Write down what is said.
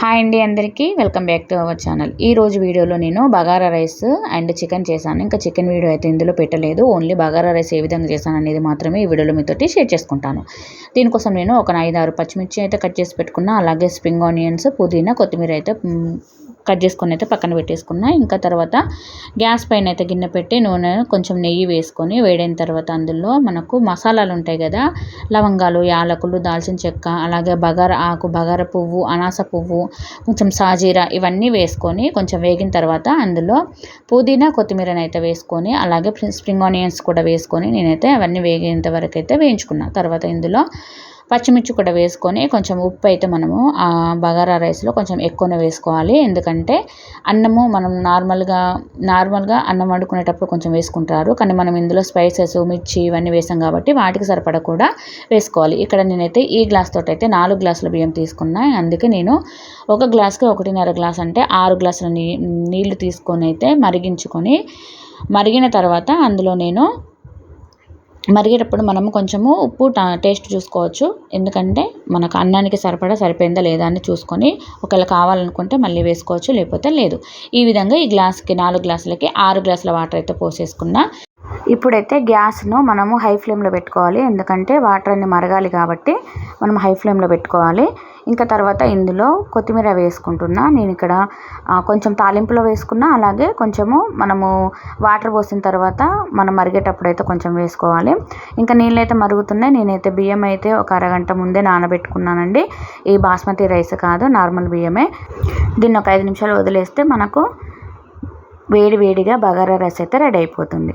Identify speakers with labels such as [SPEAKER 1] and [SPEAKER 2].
[SPEAKER 1] Hi అండి అందరికీ. Welcome back to our channel. ఈ రోజు వీడియోలో నేను బగారా రైస్ అండ్ చికెన్ చేశాను. ఇంకా చికెన్ వీడియో అయితే ఇందులో పెట్టలేదు. ఓన్లీ బగారా రైస్ ఏ విధంగా చేశాను అనేది మాత్రమే ఈ వీడియోలో మీతోటి షేర్ చేసుకుంటాను. దీనికోసం నేను ఒక ఐదు ఆరు పచ్చిమిర్చి అయితే కట్ చేసి పెట్టుకున్నా. అలాగే స్ప్రింగ్ ఆనియన్స్ పుదీనా కొత్తిమీర అయితే కట్ చేసుకొని అయితే పక్కన పెట్టేసుకున్నా. ఇంకా తర్వాత గ్యాస్ పైన అయితే గిన్నె పెట్టి నూనె కొంచెం నెయ్యి వేసుకొని వేడైన తర్వాత అందులో మనకు మసాలాలు ఉంటాయి కదా లవంగాలు యాలకులు దాల్చిన చెక్క అలాగే బగార ఆకు బగార పువ్వు అనాస పువ్వు కొంచెం సాజీరా ఇవన్నీ వేసుకొని కొంచెం వేగిన తర్వాత అందులో పుదీనా కొత్తిమీరని అయితే వేసుకొని అలాగే స్ప్రింగ్ ఆనియన్స్ కూడా వేసుకొని నేనైతే అవన్నీ వేగేంత వరకు అయితే వేయించుకున్నాను తర్వాత ఇందులో పచ్చిమిర్చి కూడా వేసుకొని కొంచెం ఉప్పు అయితే మనము ఆ బగారా రైస్లో కొంచెం ఎక్కువనే వేసుకోవాలి. ఎందుకంటే అన్నము మనం నార్మల్గా నార్మల్గా అన్నం వండుకునేటప్పుడు కొంచెం వేసుకుంటారు. కానీ మనం ఇందులో స్పైసెస్ మిర్చి ఇవన్నీ వేసాం కాబట్టి వాటికి సరిపడా కూడా వేసుకోవాలి. ఇక్కడ నేనైతే ఈ గ్లాస్ తోటి అయితే నాలుగు గ్లాసుల బియ్యం తీసుకున్నా. అందుకే నేను ఒక గ్లాస్కి ఒకటిన్నర గ్లాస్ అంటే ఆరు గ్లాసుల నీ నీళ్ళు తీసుకొని అయితే మరిగించుకొని మరిగిన తర్వాత అందులో నేను మరిగేటప్పుడు మనము కొంచెము ఉప్పు టేస్ట్ చూసుకోవచ్చు. ఎందుకంటే మనకు అన్నానికి సరిపడా సరిపోయిందా లేదా అని చూసుకొని ఒకవేళ కావాలనుకుంటే మళ్ళీ వేసుకోవచ్చు లేకపోతే లేదు. ఈ విధంగా ఈ గ్లాస్కి నాలుగు గ్లాసులకి ఆరు గ్లాసుల వాటర్ అయితే పోసేసుకున్నా ఇప్పుడైతే గ్యాస్ను మనము హై ఫ్లేమ్లో పెట్టుకోవాలి. ఎందుకంటే వాటర్ అన్ని మరగాలి కాబట్టి మనం హై ఫ్లేమ్లో పెట్టుకోవాలి. ఇంకా తర్వాత ఇందులో కొత్తిమీర వేసుకుంటున్నా. నేను ఇక్కడ కొంచెం తాలింపులో వేసుకున్నా. అలాగే కొంచెము మనము వాటర్ పోసిన తర్వాత మనం మరిగేటప్పుడు అయితే కొంచెం వేసుకోవాలి. ఇంకా నీళ్ళు అయితే మరుగుతున్నాయి. నేనైతే బియ్యం అయితే ఒక అరగంట ముందే నానబెట్టుకున్నానండి. ఈ బాస్మతి రైస్ కాదు నార్మల్ బియ్యమే. దీన్ని ఒక ఐదు నిమిషాలు వదిలేస్తే మనకు వేడి వేడిగా బగారా రైస్ అయితే రెడీ అయిపోతుంది.